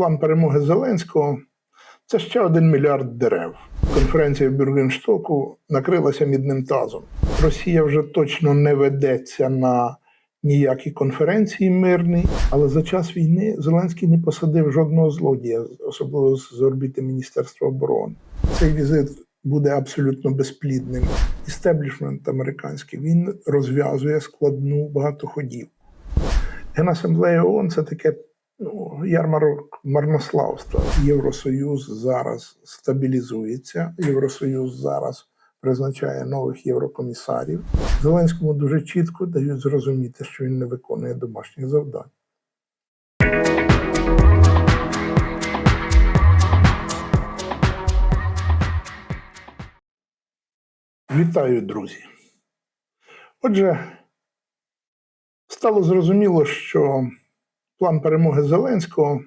план перемоги Зеленського це ще один мільярд дерев. Конференція в Бюргенштоку накрилася мідним тазом. Росія вже точно не ведеться на ніякі конференції мирні, але за час війни Зеленський не посадив жодного злодія, особливо з орбіти Міністерства оборони. Цей візит буде абсолютно безплідним. Істеблішмент американський він розв'язує складну багатоходів. Генасамблея ООН це таке ну, ярмарок марнославства. Євросоюз зараз стабілізується. Євросоюз зараз призначає нових єврокомісарів. Зеленському дуже чітко дають зрозуміти, що він не виконує домашніх завдань. Вітаю, друзі. Отже, стало зрозуміло, що план перемоги Зеленського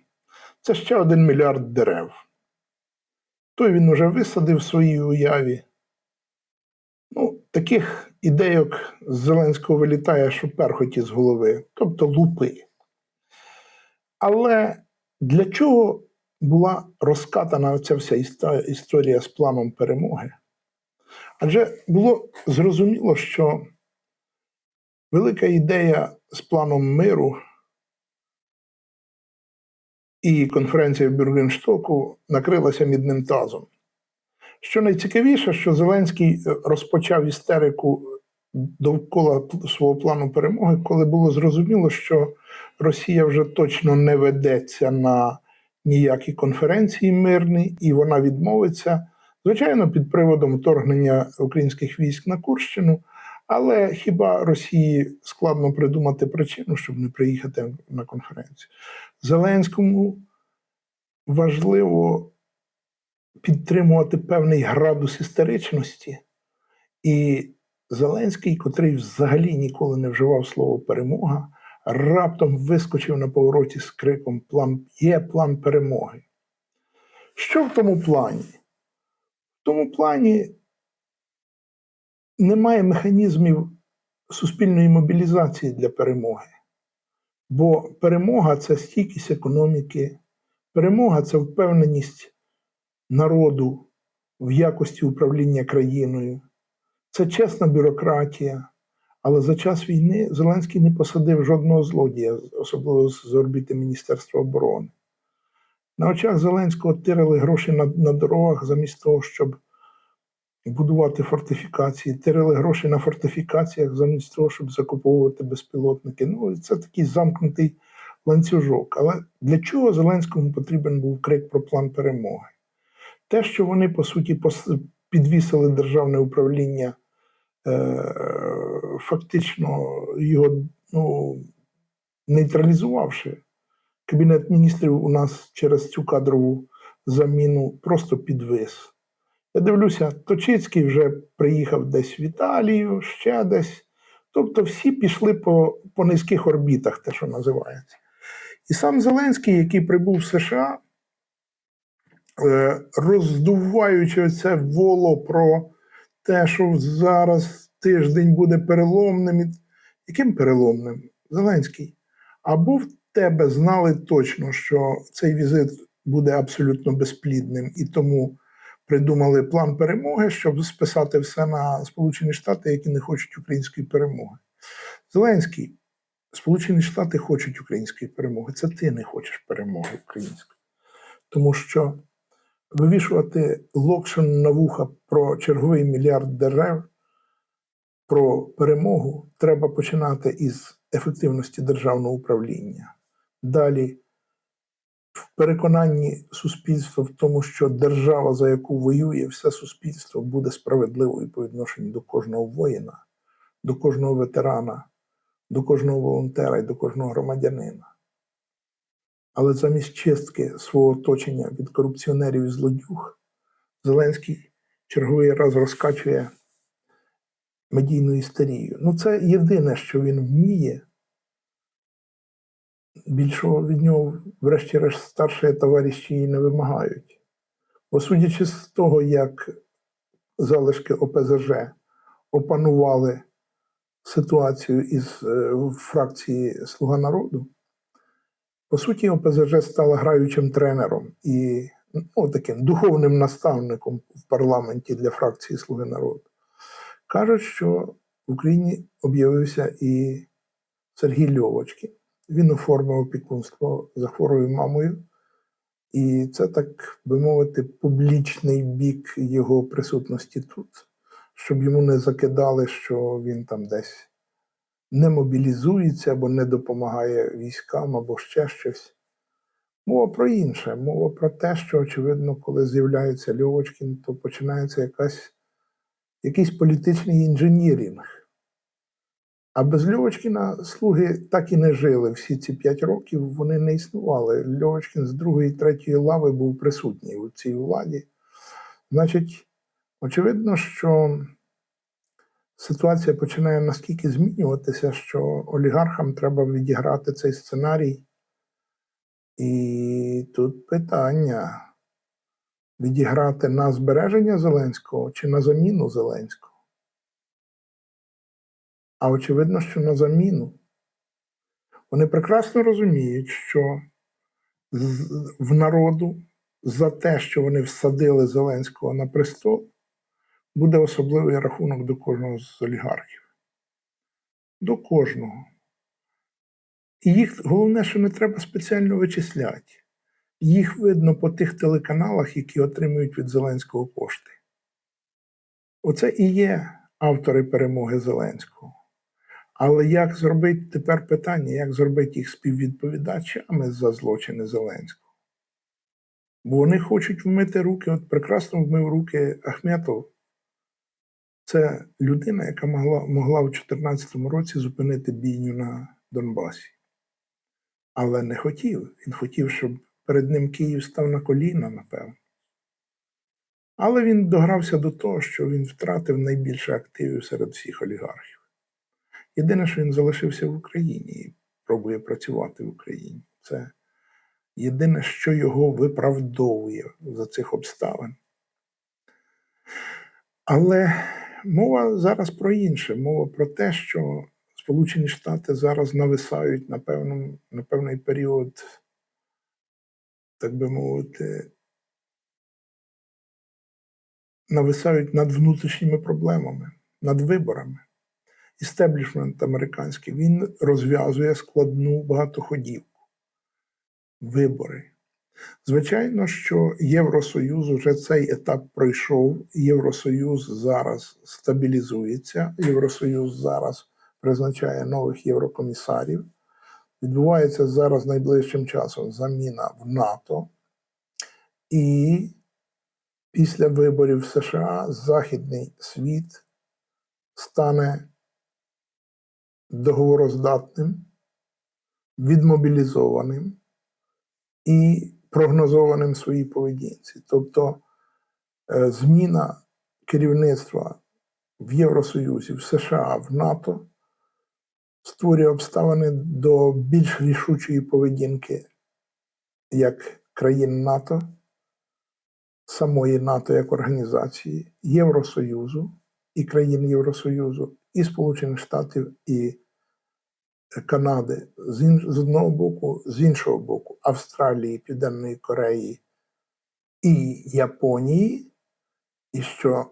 це ще один мільярд дерев. Той він уже висадив в своїй уяві. Ну, таких ідейок з Зеленського вилітає, що перхоті з голови, тобто лупи. Але для чого була розкатана ця вся історія з планом перемоги? Адже було зрозуміло, що велика ідея з планом миру і конференція в Бюргенштоку накрилася мідним тазом. Що найцікавіше, що Зеленський е, розпочав істерику довкола свого плану перемоги, коли було зрозуміло, що Росія вже точно не ведеться на ніякі конференції мирні, і вона відмовиться, звичайно, під приводом вторгнення українських військ на Курщину. Але хіба Росії складно придумати причину, щоб не приїхати на конференцію? Зеленському важливо підтримувати певний градус істеричності, і Зеленський, котрий взагалі ніколи не вживав слово перемога, раптом вискочив на повороті з криком План є план перемоги. Що в тому плані? В тому плані немає механізмів суспільної мобілізації для перемоги. Бо перемога це стійкість економіки, перемога це впевненість народу в якості управління країною, це чесна бюрократія. Але за час війни Зеленський не посадив жодного злодія, особливо з орбіти Міністерства оборони. На очах Зеленського тирили гроші на, на дорогах замість того, щоб будувати фортифікації, тирили гроші на фортифікаціях замість того, щоб закуповувати безпілотники. Ну, це такий замкнутий ланцюжок. Але для чого Зеленському потрібен був крик про план перемоги? Те, що вони, по суті, підвісили державне управління, е, фактично його ну, нейтралізувавши. Кабінет міністрів у нас через цю кадрову заміну просто підвис. Я дивлюся, Точицький вже приїхав десь в Італію, ще десь. Тобто всі пішли по, по низьких орбітах, те, що називається. І сам Зеленський, який прибув в США, е, роздуваючи це воло про те, що зараз тиждень буде переломним. Яким переломним? Зеленський. Або в тебе знали точно, що цей візит буде абсолютно безплідним, і тому придумали план перемоги, щоб списати все на Сполучені Штати, які не хочуть української перемоги. Зеленський, Сполучені Штати хочуть української перемоги. Це ти не хочеш перемоги української. Тому що вивішувати локшин на вуха про черговий мільярд дерев, про перемогу треба починати із ефективності державного управління. Далі в переконанні суспільства в тому, що держава, за яку воює все суспільство, буде справедливою по відношенню до кожного воїна, до кожного ветерана, до кожного волонтера і до кожного громадянина. Але замість чистки свого оточення від корупціонерів і злодюг, Зеленський черговий раз розкачує медійну істерію. Ну, це єдине, що він вміє. Більшого від нього, врешті-решт, старші товариші і не вимагають. Бо судячи з того, як залишки ОПЗЖ опанували ситуацію із е, фракції Слуга народу, По суті, ОПЗЖ стала граючим тренером і ну, таким духовним наставником в парламенті для фракції Слуги народу. Кажуть, що в Україні об'явився і Сергій Льовочкін. Він оформив опікунство за хворою мамою. І це, так би мовити, публічний бік його присутності тут, щоб йому не закидали, що він там десь не мобілізується або не допомагає військам, або ще щось. Мова про інше, мова про те, що, очевидно, коли з'являється Льовочкін, то починається якась, якийсь політичний інженірінг. А без Льовочкіна слуги так і не жили всі ці п'ять років, вони не існували. Льовочкін з другої, третьої лави був присутній у цій владі. Значить, очевидно, що ситуація починає наскільки змінюватися, що олігархам треба відіграти цей сценарій. І тут питання: відіграти на збереження Зеленського чи на заміну Зеленського. А очевидно, що на заміну. Вони прекрасно розуміють, що в народу за те, що вони всадили Зеленського на престол, буде особливий рахунок до кожного з олігархів. До кожного. І їх головне, що не треба спеціально вичисляти. Їх видно по тих телеканалах, які отримують від Зеленського кошти. Оце і є автори перемоги Зеленського. Але як зробити тепер питання, як зробити їх співвідповідачами за злочини Зеленського? Бо вони хочуть вмити руки, от прекрасно вмив руки Ахметов. Це людина, яка могла, могла в 2014 році зупинити бійню на Донбасі. Але не хотів. Він хотів, щоб перед ним Київ став на коліна, напевно. Але він догрався до того, що він втратив найбільше активів серед всіх олігархів. Єдине, що він залишився в Україні і пробує працювати в Україні. Це єдине, що його виправдовує за цих обставин. Але мова зараз про інше. Мова про те, що Сполучені Штати зараз нависають на, певному, на певний період, так би мовити, нависають над внутрішніми проблемами, над виборами. Істеблішмент американський він розв'язує складну багатоходівку. Вибори. Звичайно, що Євросоюз вже цей етап пройшов. Євросоюз зараз стабілізується. Євросоюз зараз призначає нових єврокомісарів. Відбувається зараз найближчим часом заміна в НАТО. І після виборів в США Західний світ стане договороздатним, відмобілізованим і прогнозованим в своїй поведінці. Тобто е, зміна керівництва в Євросоюзі, в США, в НАТО створює обставини до більш рішучої поведінки як країн НАТО, самої НАТО як організації, Євросоюзу і країн Євросоюзу, і Сполучених Штатів, і Канади з, ін... з одного боку, з іншого боку, Австралії, Південної Кореї і Японії. І що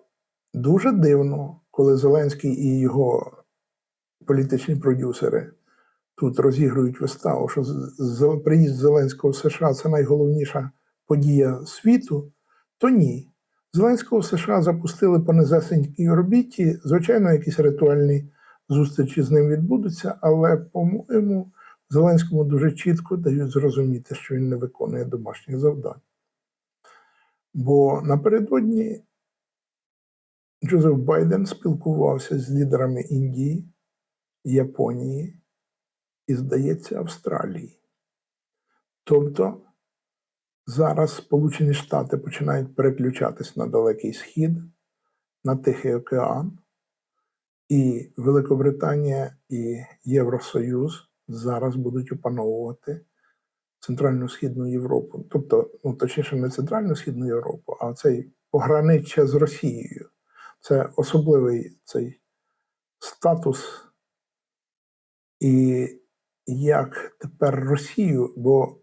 дуже дивно, коли Зеленський і його політичні продюсери тут розігрують виставу, що приїзд Зеленського в США це найголовніша подія світу, то ні. Зеленського в США запустили по незасенькій орбіті. Звичайно, якісь ритуальні зустрічі з ним відбудуться, але, по-моєму, Зеленському дуже чітко дають зрозуміти, що він не виконує домашніх завдань. Бо напередодні Джозеф Байден спілкувався з лідерами Індії, Японії і, здається, Австралії. Тобто зараз Сполучені Штати починають переключатись на Далекий Схід, на Тихий океан, і Великобританія і Євросоюз зараз будуть опановувати Центрально-Східну Європу. Тобто, ну точніше, не Центрально-Східну Європу, а цей пограниччя з Росією. Це особливий цей статус. І як тепер Росію, бо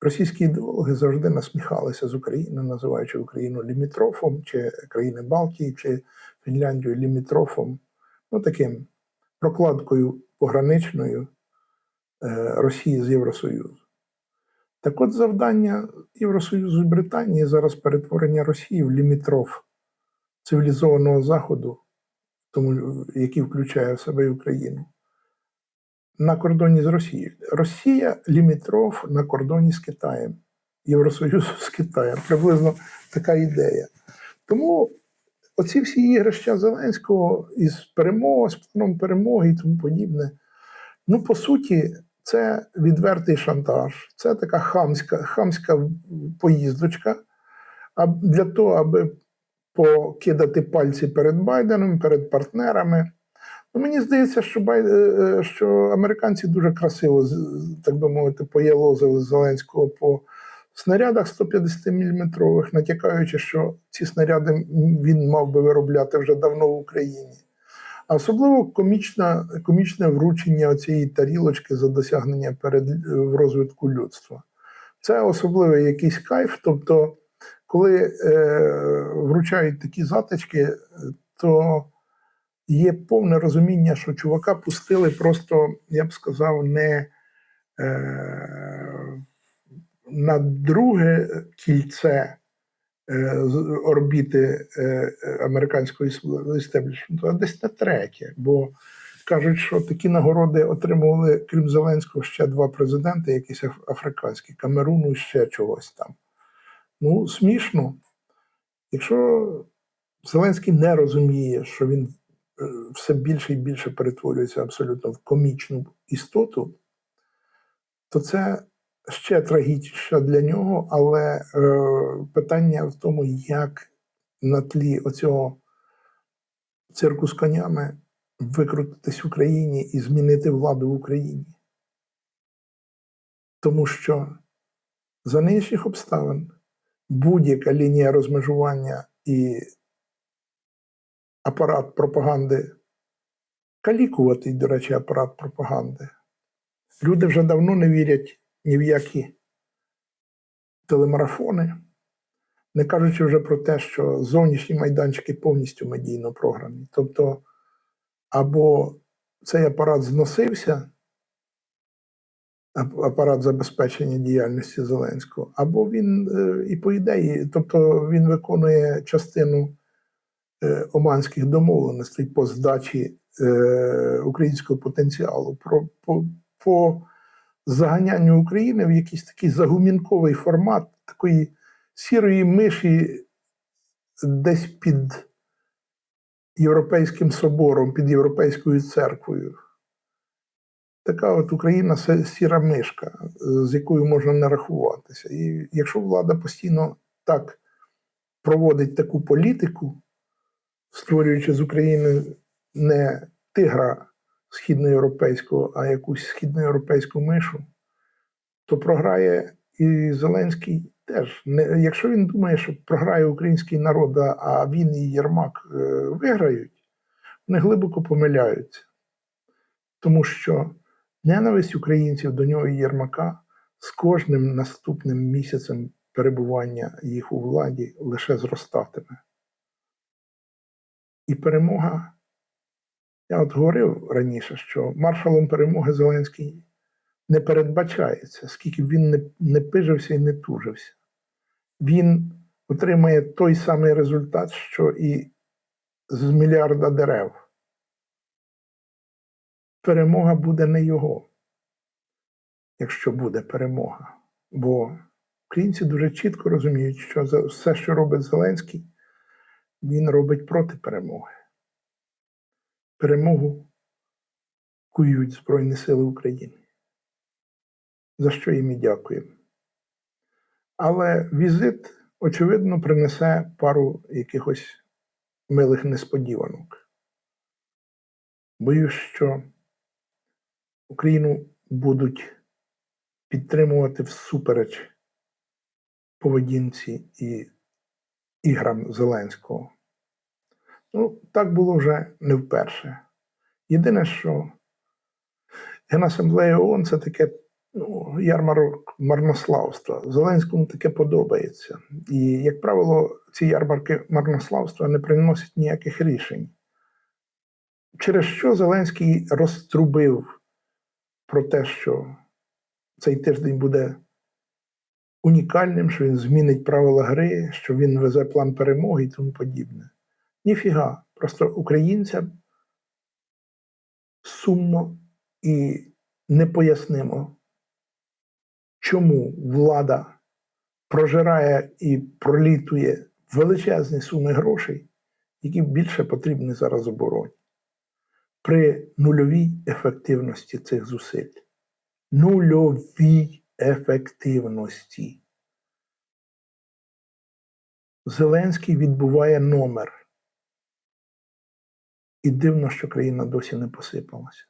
російські ідеологи завжди насміхалися з України, називаючи Україну лімітрофом, чи країни Балтії, чи Фінляндію лімітрофом, ну таким прокладкою пограничною е, Росії з Євросоюзу. Так от завдання Євросоюзу і Британії зараз перетворення Росії в лімітроф цивілізованого Заходу, тому, який включає в себе і Україну, на кордоні з Росією. Росія лімітроф на кордоні з Китаєм, Євросоюзу з Китаєм. Приблизно така ідея. Тому оці всі ігрища Зеленського із перемоги, з планом перемоги і тому подібне. Ну, по суті, це відвертий шантаж, це така хамська, хамська поїздочка для того, аби покидати пальці перед Байденом, перед партнерами. Ну, мені здається, що Бай... е, що американці дуже красиво, так би мовити, поялозили Зеленського по снарядах 150 мм, натякаючи, що ці снаряди він мав би виробляти вже давно в Україні. А особливо комічна, комічне вручення цієї тарілочки за досягнення перед в розвитку людства. Це особливий якийсь кайф. Тобто, коли е, вручають такі затички, е, то є повне розуміння, що чувака пустили просто, я б сказав, не е, на друге кільце е, орбіти е, американського істеблішменту, а десь на третє. Бо кажуть, що такі нагороди отримували, крім Зеленського, ще два президенти, якісь аф- африканські, Камеруну ще чогось там. Ну, смішно. Якщо Зеленський не розуміє, що він е, все більше і більше перетворюється абсолютно в комічну істоту, то це ще трагічніше для нього, але е, питання в тому, як на тлі оцього цирку з конями викрутитись в Україні і змінити владу в Україні. Тому що за нинішніх обставин будь-яка лінія розмежування і апарат пропаганди, калікуватий, до речі, апарат пропаганди. Люди вже давно не вірять ні в які телемарафони, не кажучи вже про те, що зовнішні майданчики повністю медійно програні. Тобто, або цей апарат зносився, апарат забезпечення діяльності Зеленського, або він е, і по ідеї, тобто він виконує частину е, оманських домовленостей по здачі е, українського потенціалу, по, по заганянню України в якийсь такий загумінковий формат такої сірої миші десь під Європейським собором, під Європейською церквою. Така от Україна це сіра мишка, з якою можна не рахуватися. І якщо влада постійно так проводить таку політику, створюючи з України не тигра східноєвропейського, а якусь східноєвропейську мишу, то програє і Зеленський теж. Не, якщо він думає, що програє український народ, а- він і Єрмак е, виграють, вони глибоко помиляються. Тому що ненависть українців до нього і Єрмака з кожним наступним місяцем перебування їх у владі лише зростатиме. І перемога, я от говорив раніше, що маршалом перемоги Зеленський не передбачається, скільки б він не, не пижився і не тужився. Він отримає той самий результат, що і з мільярда дерев. Перемога буде не його, якщо буде перемога. Бо українці дуже чітко розуміють, що за все, що робить Зеленський, він робить проти перемоги. Перемогу кують Збройні Сили України. За що їм і дякуємо. Але візит, очевидно, принесе пару якихось милих несподіванок. Боюсь, що Україну будуть підтримувати всупереч поведінці і іграм Зеленського. Ну, так було вже не вперше. Єдине, що Генасамблея ООН це таке ну, ярмарок марнославства. Зеленському таке подобається. І, як правило, ці ярмарки марнославства не приносять ніяких рішень. Через що Зеленський розтрубив про те, що цей тиждень буде унікальним, що він змінить правила гри, що він везе план перемоги і тому подібне. Ніфіга. Просто українцям сумно і непояснимо, чому влада прожирає і пролітує величезні суми грошей, які більше потрібні зараз обороні, при нульовій ефективності цих зусиль. Нульовій ефективності. Зеленський відбуває номер. І дивно, що країна досі не посипалася.